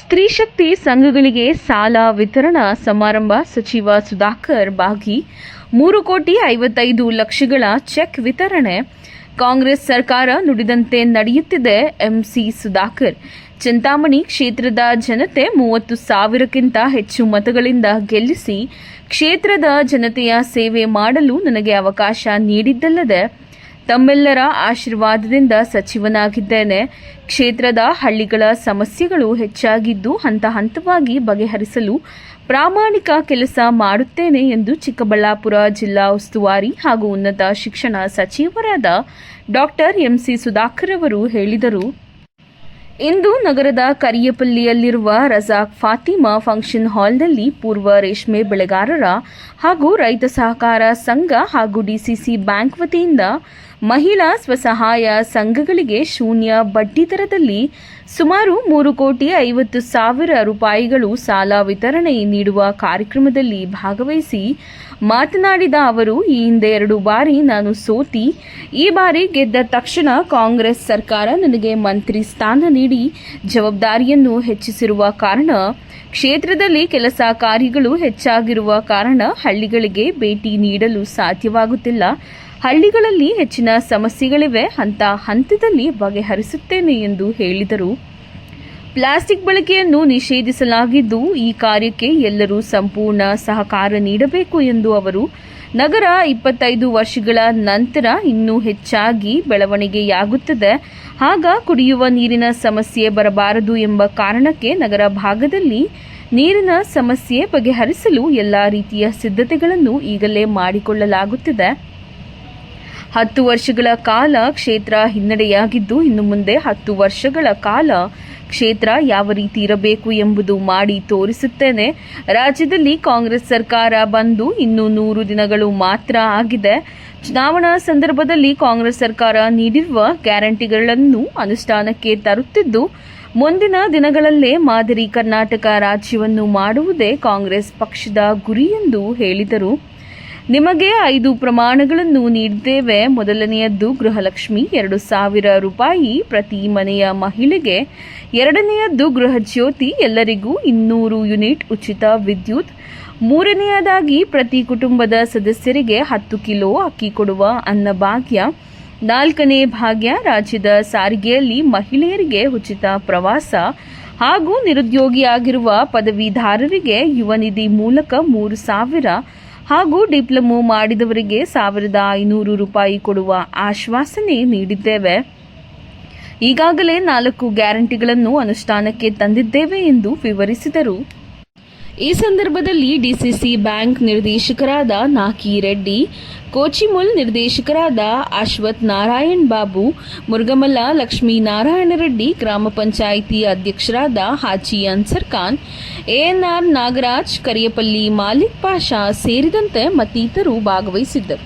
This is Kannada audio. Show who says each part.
Speaker 1: ಸ್ತ್ರೀ ಶಕ್ತಿ ಸಂಘಗಳಿಗೆ ಸಾಲ ವಿತರಣಾ ಸಮಾರಂಭ ಸಚಿವ ಸುಧಾಕರ್ ಬಾಗಿ. ಮೂರು ಕೋಟಿ ಐವತ್ತೈದು ಲಕ್ಷಗಳ ಚೆಕ್ ವಿತರಣೆ. ಕಾಂಗ್ರೆಸ್ ಸರ್ಕಾರ ನುಡಿದಂತೆ ನಡೆಯುತ್ತಿದೆ ಎಂಸಿ ಸುಧಾಕರ್. ಚಿಂತಾಮಣಿ ಕ್ಷೇತ್ರದ ಜನತೆ ಮೂವತ್ತು ಸಾವಿರಕ್ಕಿಂತ ಹೆಚ್ಚು ಮತಗಳಿಂದ ಗೆಲ್ಲಿಸಿ ಕ್ಷೇತ್ರದ ಜನತೆಯ ಸೇವೆ ಮಾಡಲು ನನಗೆ ಅವಕಾಶ ನೀಡಿದ್ದಲ್ಲದೆ ತಮ್ಮೆಲ್ಲರ ಆಶೀರ್ವಾದದಿಂದ ಸಚಿವನಾಗಿದ್ದೇನೆ. ಕ್ಷೇತ್ರದ ಹಳ್ಳಿಗಳ ಸಮಸ್ಯೆಗಳು ಹೆಚ್ಚಾಗಿದ್ದು ಹಂತ ಹಂತವಾಗಿ ಬಗೆಹರಿಸಲು ಪ್ರಾಮಾಣಿಕ ಕೆಲಸ ಮಾಡುತ್ತೇನೆ ಎಂದು ಚಿಕ್ಕಬಳ್ಳಾಪುರ ಜಿಲ್ಲಾ ಉಸ್ತುವಾರಿ ಹಾಗೂ ಉನ್ನತ ಶಿಕ್ಷಣ ಸಚಿವರಾದ ಡಾಕ್ಟರ್ ಎಂಸಿ ಸುಧಾಕರ್ ಅವರು ಹೇಳಿದರು. ಇಂದು ನಗರದ ಕರಿಯಪಲ್ಲಿಯಲ್ಲಿರುವ ರಜಾಕ್ ಫಾತಿಮಾ ಫಂಕ್ಷನ್ ಹಾಲ್ನಲ್ಲಿ ಪೂರ್ವ ರೇಷ್ಮೆ ಬೆಳೆಗಾರರ ಹಾಗೂ ರೈತ ಸಹಕಾರ ಸಂಘ ಹಾಗೂ ಡಿಸಿಸಿ ಬ್ಯಾಂಕ್ ವತಿಯಿಂದ ಮಹಿಳಾ ಸ್ವಸಹಾಯ ಸಂಘಗಳಿಗೆ ಶೂನ್ಯ ಬಡ್ಡಿದರದಲ್ಲಿ ಸುಮಾರು ಮೂರು ಕೋಟಿ ಐವತ್ತು ಸಾವಿರ ರೂಪಾಯಿಗಳು ಸಾಲ ವಿತರಣೆ ನೀಡುವ ಕಾರ್ಯಕ್ರಮದಲ್ಲಿ ಭಾಗವಹಿಸಿ ಮಾತನಾಡಿದ ಅವರು, ಈ ಹಿಂದೆ ಎರಡು ಬಾರಿ ನಾನು ಸೋತಿ, ಈ ಬಾರಿ ಗೆದ್ದ ತಕ್ಷಣ ಕಾಂಗ್ರೆಸ್ ಸರ್ಕಾರ ನನಗೆ ಮಂತ್ರಿ ಸ್ಥಾನ ನೀಡಿ ಜವಾಬ್ದಾರಿಯನ್ನು ಹೆಚ್ಚಿಸಿರುವ ಕಾರಣ, ಕ್ಷೇತ್ರದಲ್ಲಿ ಕೆಲಸ ಕಾರ್ಯಗಳು ಹೆಚ್ಚಾಗಿರುವ ಕಾರಣ ಹಳ್ಳಿಗಳಿಗೆ ಭೇಟಿ ನೀಡಲು ಸಾಧ್ಯವಾಗುತ್ತಿಲ್ಲ. ಹಳ್ಳಿಗಳಲ್ಲಿ ಹೆಚ್ಚಿನ ಸಮಸ್ಯೆಗಳಿವೆ ಹಂತ ಹಂತದಲ್ಲಿ ಬಗೆಹರಿಸುತ್ತೇನೆ ಎಂದು ಹೇಳಿದರು. ಪ್ಲಾಸ್ಟಿಕ್ ಬಳಕೆಯನ್ನು ನಿಷೇಧಿಸಲಾಗಿದ್ದು, ಈ ಕಾರ್ಯಕ್ಕೆ ಎಲ್ಲರೂ ಸಂಪೂರ್ಣ ಸಹಕಾರ ನೀಡಬೇಕು ಎಂದು ಅವರು, ನಗರ ಇಪ್ಪತ್ತೈದು ವರ್ಷಗಳ ನಂತರ ಇನ್ನೂ ಹೆಚ್ಚಾಗಿ ಬೆಳವಣಿಗೆಯಾಗುತ್ತದೆ. ಆಗ ಕುಡಿಯುವ ನೀರಿನ ಸಮಸ್ಯೆ ಬರಬಾರದು ಎಂಬ ಕಾರಣಕ್ಕೆ ನಗರ ಭಾಗದಲ್ಲಿ ನೀರಿನ ಸಮಸ್ಯೆ ಬಗೆಹರಿಸಲು ಎಲ್ಲ ರೀತಿಯ ಸಿದ್ಧತೆಗಳನ್ನು ಈಗಲೇ ಮಾಡಿಕೊಳ್ಳಲಾಗುತ್ತಿದೆ. ಹತ್ತು ವರ್ಷಗಳ ಕಾಲ ಕ್ಷೇತ್ರ ಹಿನ್ನಡೆಯಾಗಿದ್ದು, ಇನ್ನು ಮುಂದೆ ಹತ್ತು ವರ್ಷಗಳ ಕಾಲ ಕ್ಷೇತ್ರ ಯಾವ ರೀತಿ ಇರಬೇಕು ಎಂಬುದು ಮಾಡಿ ತೋರಿಸುತ್ತೇನೆ. ರಾಜ್ಯದಲ್ಲಿ ಕಾಂಗ್ರೆಸ್ ಸರ್ಕಾರ ಬಂದು ಇನ್ನು ನೂರು ದಿನಗಳು ಮಾತ್ರ ಆಗಿದೆ. ಚುನಾವಣಾ ಸಂದರ್ಭದಲ್ಲಿ ಕಾಂಗ್ರೆಸ್ ಸರ್ಕಾರ ನೀಡಿರುವ ಗ್ಯಾರಂಟಿಗಳನ್ನು ಅನುಷ್ಠಾನಕ್ಕೆ ತರುತ್ತಿದ್ದು, ಮುಂದಿನ ದಿನಗಳಲ್ಲೇ ಮಾದರಿ ಕರ್ನಾಟಕ ರಾಜ್ಯವನ್ನು ಮಾಡುವುದೇ ಕಾಂಗ್ರೆಸ್ ಪಕ್ಷದ ಗುರಿ ಎಂದು ಹೇಳಿದರು. ನಿಮಗೆ ಐದು ಪ್ರಮಾಣಗಳನ್ನು ನೀಡಿದ್ದೇವೆ ಮೊದಲನೆಯದ್ದು ಗೃಹಲಕ್ಷ್ಮಿ, ಎರಡು ಸಾವಿರ ರೂಪಾಯಿ ಪ್ರತಿ ಮನೆಯ ಮಹಿಳೆಗೆ. ಎರಡನೆಯದ್ದು ಗೃಹ ಜ್ಯೋತಿ, ಎಲ್ಲರಿಗೂ ಇನ್ನೂರು ಯೂನಿಟ್ ಉಚಿತ ವಿದ್ಯುತ್. ಮೂರನೆಯದಾಗಿ ಪ್ರತಿ ಕುಟುಂಬದ ಸದಸ್ಯರಿಗೆ ಹತ್ತು ಕಿಲೋ ಅಕ್ಕಿ ಕೊಡುವ ಅನ್ನಭಾಗ್ಯ. ನಾಲ್ಕನೇ ಭಾಗ್ಯ, ರಾಜ್ಯದ ಸಾರಿಗೆಯಲ್ಲಿ ಮಹಿಳೆಯರಿಗೆ ಉಚಿತ ಪ್ರವಾಸ. ಹಾಗೂ ನಿರುದ್ಯೋಗಿಯಾಗಿರುವ ಪದವೀಧಾರರಿಗೆ ಯುವ ನಿಧಿ ಮೂಲಕ ಮೂರು ಸಾವಿರ. ಹಾಗೂ ಡಿಪ್ಲೊಮೊ ಮಾಡಿದವರಿಗೆ ಸಾವಿರದ ಐನೂರು ರೂಪಾಯಿ ಕೊಡುವ ಆಶ್ವಾಸನೆ ನೀಡಿದ್ದೇವೆ. ಈಗಾಗಲೇ ನಾಲ್ಕು ಗ್ಯಾರಂಟಿಗಳನ್ನು ಅನುಷ್ಠಾನಕ್ಕೆ ತಂದಿದ್ದೇವೆ ಎಂದು ವಿವರಿಸಿದರು. ಈ ಸಂದರ್ಭದಲ್ಲಿ ಡಿಸಿಸಿ ಬ್ಯಾಂಕ್ ನಿರ್ದೇಶಕರಾದ ನಾಕಿ ರೆಡ್ಡಿ ಕೋಚಿಮುಲ್ ನಿರ್ದೇಶಕರಾದ ಅಶ್ವಥ್ ನಾರಾಯಣ್ ಬಾಬು, ಮುರುಗಮಲಾ ಲಕ್ಷ್ಮೀ ನಾರಾಯಣ ರೆಡ್ಡಿ, ಗ್ರಾಮ ಪಂಚಾಯಿತಿ ಅಧ್ಯಕ್ಷರಾದ ಹಾಜಿ ಅನ್ಸರ್ ಖಾನ್, ಎಎನ್ಆರ್ ನಾಗರಾಜ್, ಕರಿಯಪಲ್ಲಿ ಮಾಲಿಕ್ ಪಾಷಾ ಸೇರಿದಂತೆ ಮತ್ತಿತರರು ಭಾಗವಹಿಸಿದ್ದರು.